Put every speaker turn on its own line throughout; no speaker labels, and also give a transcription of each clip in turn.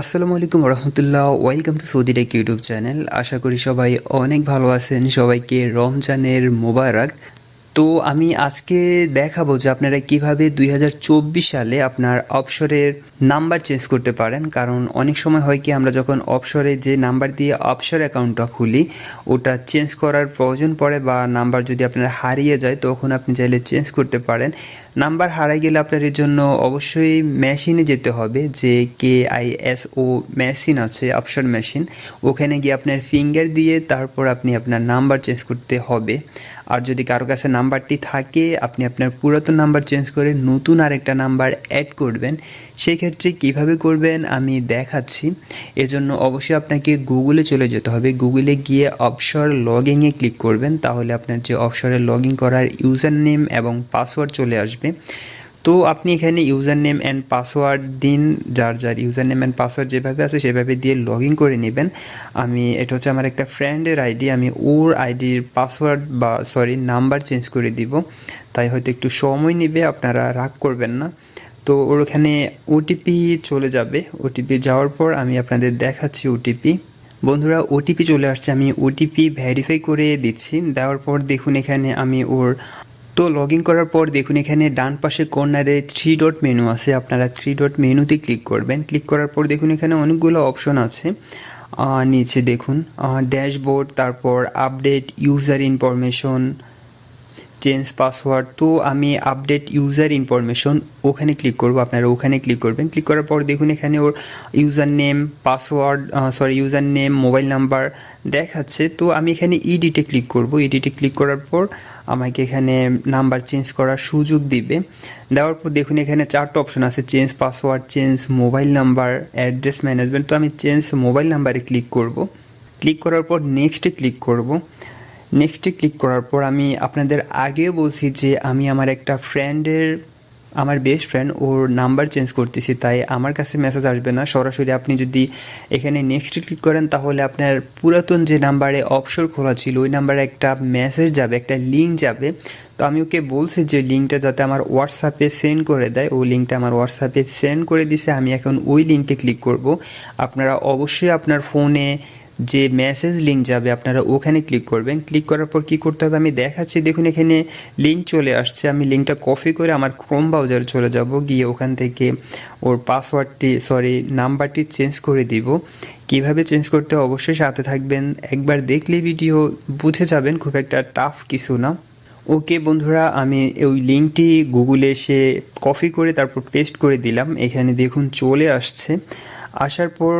আসসালামু আলাইকুম রহমতুল্লাহ welcome to Saudi tech YouTube channel আশা করি সবাই অনেক ভালো আছেন। সবাইকে রমজানের মোবারক। তো আমি আজকে দেখাবো যে আপনারা কীভাবে দুই হাজার চব্বিশ সালে আপনার অবসরের নাম্বার চেঞ্জ করতে পারেন। কারণ অনেক সময় হয় কি, আমরা যখন অবসরে যে নাম্বার দিয়ে অবসর অ্যাকাউন্টটা খুলি, ওটা চেঞ্জ করার প্রয়োজন পড়ে বা নাম্বার যদি আপনার হারিয়ে যায়, তখন আপনি চাইলে চেঞ্জ করতে পারেন। নাম্বার হারাই গেলে আপনার এর জন্য অবশ্যই মেশিনে যেতে হবে যে K I S O machine আছে অপশন মেশিন ওখানে গিয়ে আপনার ফিঙ্গার দিয়ে তারপর আপনি আপনার নাম্বার চেঞ্জ করতে হবে। আর যদি কারও কাছে নাম্বারটি থাকে, আপনি আপনার পুরাতন নাম্বার চেঞ্জ করে নতুন আরেকটা নাম্বার অ্যাড করবেন। সেই ক্ষেত্রে কীভাবে করবেন আমি দেখাচ্ছি। এজন্য অবশ্যই আপনাকে গুগলে চলে যেতে হবে। গুগলে গিয়ে অবসর লগিংয়ে ক্লিক করবেন। তাহলে আপনার যে অবসরে লগ ইন করার ইউজার নেম এবং পাসওয়ার্ড চলে আসবে। তো আপনি এখানে ইউজার নেম অ্যান্ড পাসওয়ার্ড দিন, যার যার ইউজার নেম অ্যান্ড পাসওয়ার্ড যেভাবে আছে সেভাবে দিয়ে লগ ইন করে নেবেন। আমি, এটা হচ্ছে আমার একটা ফ্রেন্ডের আইডি আমি ওর আইডির পাসওয়ার্ড বা সরি নাম্বার চেঞ্জ করে দিব। তাই হয়তো একটু সময় নেবে, আপনারা রাগ করবেন না। তো ওর ওখানে ওটিপি চলে যাবে। ওটিপি যাওয়ার পর আমি আপনাদের দেখাচ্ছি ওটিপি বন্ধুরা ওটিপি চলে আসছে, আমি ওটিপি ভেরিফাই করে দিচ্ছি। দেওয়ার পর দেখুন এখানে আমি ওর তো লগ ইন করার পর দেখুন, এখানে ডান পাশে কর্নারে থ্রি ডট মেনু আছে। আপনারা থ্রি ডট মেনুতে ক্লিক করবেন। ক্লিক করার পর দেখুন, এখানে অনেকগুলো অপশন আছে। নিচে দেখুন ড্যাশবোর্ড তারপর update user information change password, তো আমি আপডেট ইউজার ইনফরমেশন ওখানে ক্লিক করব। আপনারা ওখানে ক্লিক করবেন। ক্লিক করার পর দেখুন এখানে ওর user name password sorry user name mobile number দেখাচ্ছে। তো আমি এখানে ইডিটে ক্লিক করব। ইডিটে ক্লিক করার পর আমাকে এখানে নাম্বার চেঞ্জ করার সুযোগ দিবে। দেওয়ার পর দেখুন এখানে চারটা অপশন আছে, change password, change mobile number, address management. তো আমি চেঞ্জ মোবাইল নাম্বারে ক্লিক করব। ক্লিক করার পর নেক্সটে ক্লিক করব। নেক্সটে ক্লিক করার পর আমি আপনাদের আগেও বলছি যে আমি আমার একটা ফ্রেন্ডের আমার বেস্ট ফ্রেন্ড ওর নাম্বার চেঞ্জ করতেছি, তাই আমার কাছে মেসেজ আসবে না। সরাসরি আপনি যদি এখানে নেক্সটে ক্লিক করেন, তাহলে আপনার পুরাতন যে নাম্বারে অপশর খোলা ছিল, ওই নাম্বারে একটা মেসেজ যাবে, একটা লিঙ্ক যাবে। তো আমি ওকে বলছি যে লিঙ্কটা যাতে আমার হোয়াটসঅ্যাপে সেন্ড করে দেয় ওই লিঙ্কটা আমার হোয়াটসঅ্যাপে সেন্ড করে দিছে, আমি এখন ওই লিঙ্কে ক্লিক করব। আপনারা অবশ্যই আপনার ফোনে যে মেসেজ লিঙ্ক যাবে, আপনারা ওখানে ক্লিক করবেন। ক্লিক করার পর কি করতে হবে? আমি দেখাচ্ছি, দেখুন এখানে লিঙ্ক চলে আসছে। আমি লিঙ্কটা কপি করে আমার ক্রোম ব্রাউজারে চলে যাব। গিয়ে ওখান থেকে ওর পাসওয়ার্ডটি সরি নাম্বারটি চেঞ্জ করে দিব। কীভাবে চেঞ্জ করতে অবশ্যই সাথে থাকবেন। একবার দেখলে ভিডিও বুঝে যাবেন, খুব একটা টাফ কিছু না। ওকে বন্ধুরা, আমি ওই লিঙ্কটি গুগলে এসে কপি করে, তারপর পেস্ট করে দিলাম। এখানে দেখুন চলে আসছে। আসার পর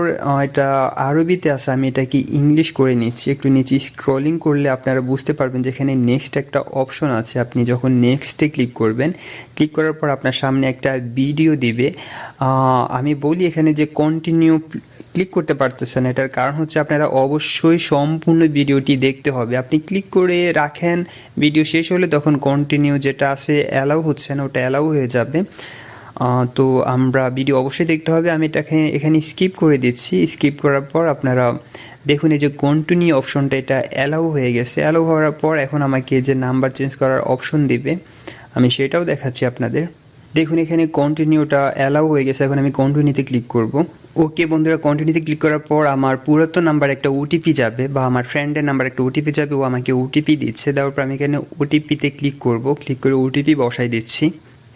এটা আরবিতে আছে, আমি এটাকে ইংলিশ করে নিচ্ছি। একটু নিচে স্ক্রলিং করলে আপনারা বুঝতে পারবেন যে এখানে নেক্সট একটা অপশন আছে। আপনি যখন নেক্সটে ক্লিক করবেন ক্লিক করার পর আপনার সামনে একটা ভিডিও দিবে। আমি বলি এখানে যে কন্টিনিউ ক্লিক করতে পারতেছেন এটার কারণ হচ্ছে আপনারা অবশ্যই সম্পূর্ণ ভিডিওটি দেখতে হবে। আপনি ক্লিক করে রাখেন ভিডিও শেষ হলে তখন কন্টিনিউ যেটা আছে অ্যালাউ হচ্ছে না, ওটা অ্যালাউ হয়ে যাবে। তো আমরা ভিডিও অবশ্যই দেখতে হবে। আমি এটাকে এখানে স্কিপ করে দিচ্ছি। স্কিপ করার পর আপনারা দেখুন এই যে কন্টিনিউ অপশনটা এটা অ্যালাউ হয়ে গেছে। অ্যালাউ হওয়ার পর এখন আমাকে যে নাম্বার চেঞ্জ করার অপশন দিবে, আমি সেটাও দেখাচ্ছি আপনাদের। দেখুন এখানে কন্টিনিউটা অ্যালাউ হয়ে গেছে। এখন আমি কন্টিনিউতে ক্লিক করব। ওকে বন্ধুরা কন্টিনিউতে ক্লিক করার পর আমার পুরাতন নাম্বার একটা ওটিপি যাবে বা আমার ফ্রেন্ডের নাম্বার একটা ওটিপি যাবে, ও আমাকে ওটিপি দিচ্ছে। দেওয়ার পর আমি এখানে ওটিপিতে ক্লিক করব। ক্লিক করে ওটিপি বসাই দিচ্ছি।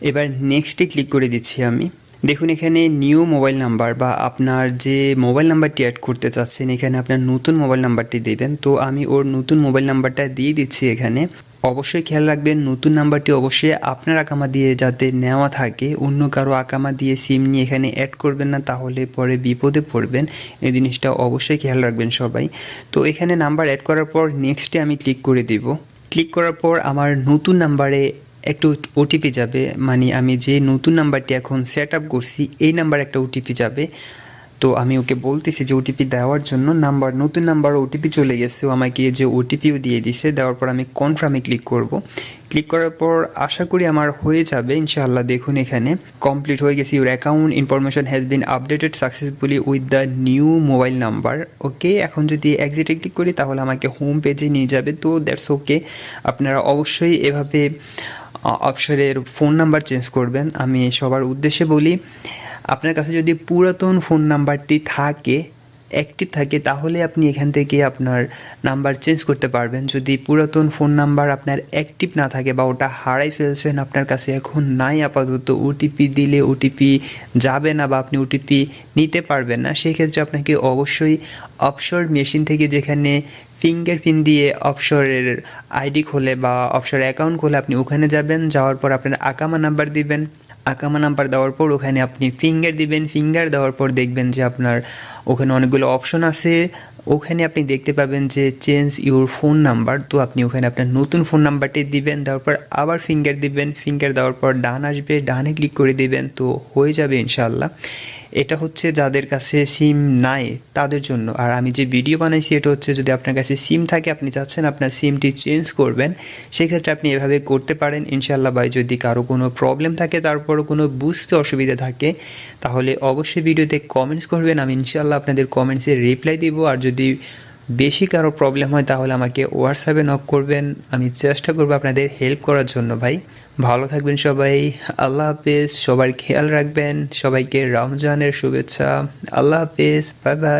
এবার নেক্সটে ক্লিক করে দিচ্ছি আমি। দেখুন, এখানে নিউ মোবাইল নাম্বার বা আপনার যে মোবাইল নাম্বারটি অ্যাড করতে চাচ্ছেন, এখানে আপনার নতুন মোবাইল নাম্বারটি দেবেন তো আমি ওর নতুন মোবাইল নাম্বারটা দিয়ে দিচ্ছি এখানে। অবশ্যই খেয়াল রাখবেন, নতুন নাম্বারটি অবশ্যই আপনার আকামা দিয়ে যাতে নেওয়া থাকে, অন্য কারও আকামা দিয়ে সিম নিয়ে এখানে অ্যাড করবেন না, তাহলে পরে বিপদে পড়বেন। এই জিনিসটা অবশ্যই খেয়াল রাখবেন সবাই। তো এখানে নাম্বার অ্যাড করার পর নেক্সটে আমি ক্লিক করে দিব। ক্লিক করার পর আমার নতুন নাম্বারে একটু ওটিপি যাবে মানে আমি যে নতুন নাম্বারটি এখন সেট আপ করছি, এই নাম্বার একটা ওটিপি যাবে। তো আমি ওকে বলতেছি যে ওটিপি দেওয়ার জন্য নাম্বার, নতুন নাম্বার ওটিপি চলে গেছে, ও আমাকে যে ওটিপিও দিয়ে দিছে, দেওয়ার পর আমি কনফার্মে ক্লিক করব। ক্লিক করার পর আশা করি আমার হয়ে যাবে, ইনশাআল্লাহ দেখুন এখানে। কমপ্লিট হয়ে গেছে your account information has been updated successfully with the new mobile number okay এখন যদি এক্সিটে ক্লিক করি, তাহলে আমাকে হোম পেজে নিয়ে যাবে, তো দ্যাটস ওকে আপনারা অবশ্যই এভাবে অপশনের ফোন নাম্বার চেঞ্জ করবেন। আমি সবার উদ্দেশ্যে বলি, আপনার কাছে যদি পুরাতন ফোন নাম্বারটি থাকে অ্যাক্টিভ থাকে, তাহলে আপনি এখান থেকে আপনার নাম্বার চেঞ্জ করতে পারবেন। যদি পুরাতন ফোন নাম্বার আপনার অ্যাক্টিভ না থাকে বা ওটা হারাই ফেলছেন, আপনার কাছে এখন নাই আপাতত, ওটিপি দিলে ওটিপি যাবে না বা আপনি ওটিপি নিতে পারবেন না, সেক্ষেত্রে আপনাকে অবশ্যই অপসর মেশিন থেকে যেখানে ফিঙ্গারপ্রিন্ট দিয়ে অপসরের আইডি খোলে বা অপসর অ্যাকাউন্ট খোলে, আপনি ওখানে যাবেন, যাওয়ার পর আপনার আকামা নাম্বার দিবেন। আকামা নাম্বার দেওয়ার পর ওখানে আপনি ফিঙ্গার দিবেন ফিঙ্গার দেওয়ার পর দেখবেন যে আপনার ওখানে অনেকগুলো অপশন আছে। ওখানে আপনি দেখতে পাবেন যে চেঞ্জ ইউর ফোন নাম্বার তো আপনি ওখানে আপনার নতুন ফোন নাম্বারটি দিবেন, দেওয়ার পর আবার ফিঙ্গার দিবেন ফিঙ্গার দেওয়ার পর ডান আসবে, ডানে ক্লিক করে দিবেন, তো হয়ে যাবে ইনশাল্লাহ এটা হচ্ছে যাদের কাছে সিম নাই তাদের জন্য। আর আমি যে ভিডিও বানাইছি, এটা হচ্ছে যদি আপনার কাছে সিম থাকে, আপনি চাচ্ছেন আপনার সিমটি চেঞ্জ করবেন, সেক্ষেত্রে আপনি এভাবে করতে পারেন। ইনশাল্লাহ ভাই, যদি কারও কোনো প্রবলেম থাকে, তারপরও কোনো বুঝতে অসুবিধা থাকে, তাহলে অবশ্যই ভিডিওতে কমেন্টস করবেন। আমি ইনশাল্লাহ আপনাদের কমেন্টসে রিপ্লাই দিব। আর যদি বেশি কারও প্রবলেম হয়, তাহলে আমাকে হোয়াটসঅ্যাপে নক করবেন। আমি চেষ্টা করব আপনাদের হেল্প করার জন্য, ভাই। ভালো থাকবেন সবাই। আল্লাহ হাফেজ। সবার খেয়াল রাখবেন। সবাইকে রমজানের শুভেচ্ছা। আল্লাহ হাফেজ। Bye bye